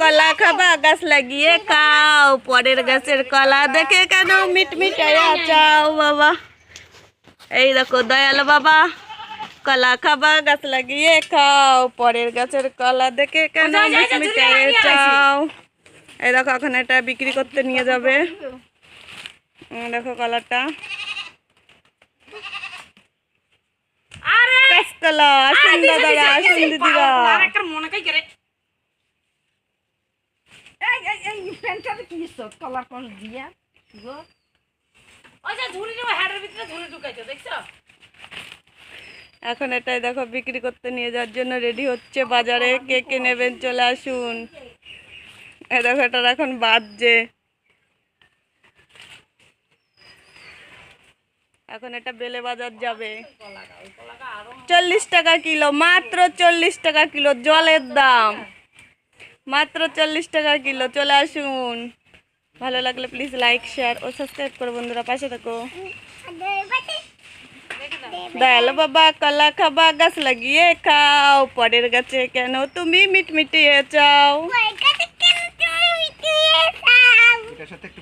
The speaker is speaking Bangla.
কলা খাবা গাছ লাগিয়ে খাও। পরের গাছের কলা দেখে কেন মিটমিটাইয়া চাও বাবা। এই দেখো দয়াল বাবা কলা খাবা গাছ লাগিয়ে খাও। পরের গাছের কলা দেখে কেন মিটমিটাইয়া চাও এই দেখো এখন এটা বিক্রি করতে নিয়ে যাবে। দেখো কলাটা। আরে! কাঁচকলা আসুন দাদারা আসুন দিদিরা আরেকটার মনে কাই করে এই এই এই প্যান্টটা কি সব কালার কোন দিয়া। গো? ওই যে ঝুড়ি রে হেডের ভিতরে ঝুড়ি ঢুকাইছো দেখছ? এখন এটাই দেখো বিক্রি করতে নিয়ে যাওয়ার জন্য রেডি হচ্ছে বাজারে। কে কে নেবেন চলে আসুন। এ দেখো এটার এখন বাজছে। এখন এটা বেলে বাজার যাবে। চল্লিশ টাকা কিলো মাত্র চল্লিশ টাকা কিলো জলের দাম। মাত্র চল্লিশ টাকা কিলো চলে আসুন। ভালো লাগলে প্লিজ লাইক শেয়ার ও সাবস্ক্রাইব করো বন্ধুরা পাশে থাকো। দয়াল বাবা কলা খাবা গাছ লাগিয়ে খাও পরের গাছে কেন তুমি মিটমিটিয়ে চাও? এটার সাথে একটু